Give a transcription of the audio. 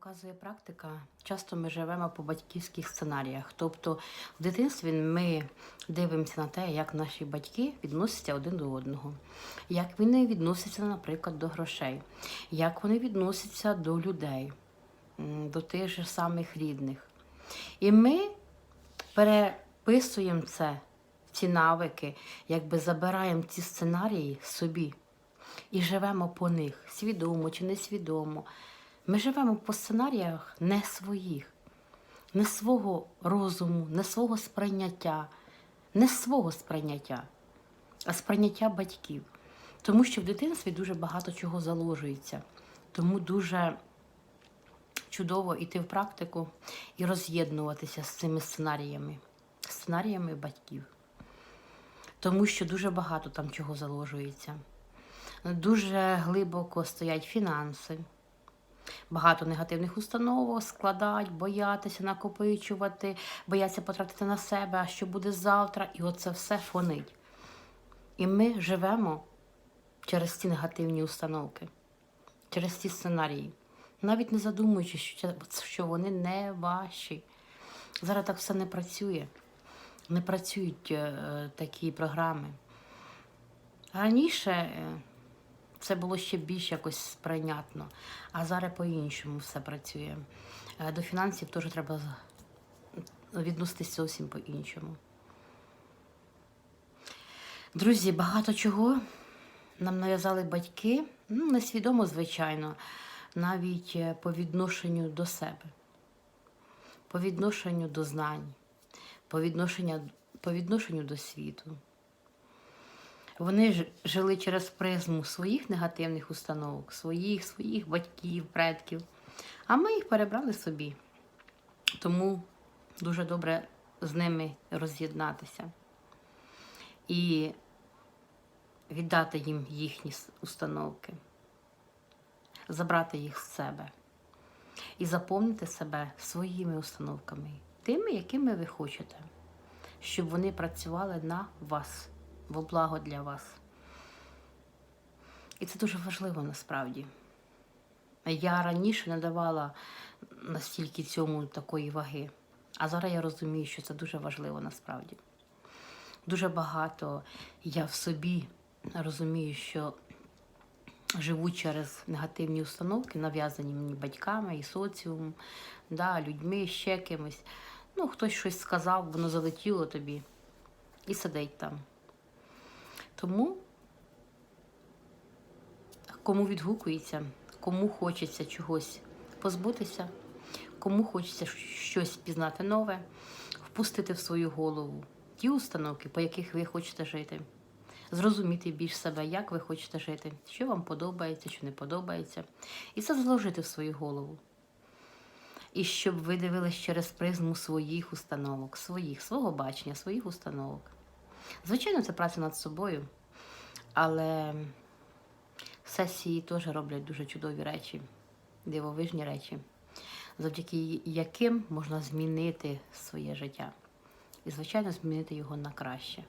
показує практика, часто ми живемо по батьківських сценаріях. Тобто в дитинстві ми дивимося на те, як наші батьки відносяться один до одного, як вони відносяться, наприклад, до грошей, як вони відносяться до людей, до тих же самих рідних. І ми переписуємо це, ці навики, якби забираємо ці сценарії собі і живемо по них, свідомо чи несвідомо. Ми живемо по сценаріях не своїх, не свого розуму, не свого сприйняття, не свого сприйняття, а сприйняття батьків. Тому що в дитинстві дуже багато чого заложується. Тому дуже чудово йти в практику і роз'єднуватися з цими сценаріями, сценаріями батьків. Тому що дуже багато там чого заложується. Дуже глибоко стоять фінанси. Багато негативних установок складають, боятися накопичувати, бояться потратити на себе, а що буде завтра, і оце все фонить. І ми живемо через ці негативні установки, через ці сценарії, навіть не задумуючись, що, вони не ваші. Зараз так все не працює. Не працюють е, такі програми. Раніше це було ще більш якось сприйнятно, а зараз по-іншому все працює. Е, До фінансів теж треба відноситись зовсім по-іншому. Друзі, багато чого нам нав'язали батьки, ну, несвідомо, звичайно, навіть е, по відношенню до себе, по відношенню до знань, по відношенню, по відношенню до світу. Вони ж жили через призму своїх негативних установок, своїх, своїх батьків, предків. А ми їх перебрали собі. Тому дуже добре з ними роз'єднатися і віддати їм їхні установки, забрати їх з себе і заповнити себе своїми установками, тими, якими ви хочете, щоб вони працювали на вас, во благо для вас. І це дуже важливо насправді. Я раніше не давала настільки цьому такої ваги, а зараз я розумію, що це дуже важливо насправді. Дуже багато я в собі розумію, що живу через негативні установки, нав'язані мені батьками і соціумом, да, людьми, ще кимось. Ну, хтось щось сказав, воно залетіло тобі і сидить там. Тому кому відгукується, кому хочеться чогось позбутися, кому хочеться щось пізнати нове, впустити в свою голову ті установки, по яких ви хочете жити, зрозуміти більш себе, як ви хочете жити, що вам подобається, що не подобається, і це заложити в свою голову. І щоб ви дивились через призму своїх установок, своїх, свого бачення, своїх установок. Звичайно, це праця над собою, але сесії теж роблять дуже чудові речі, дивовижні речі, завдяки яким можна змінити своє життя. І, звичайно, змінити його на краще.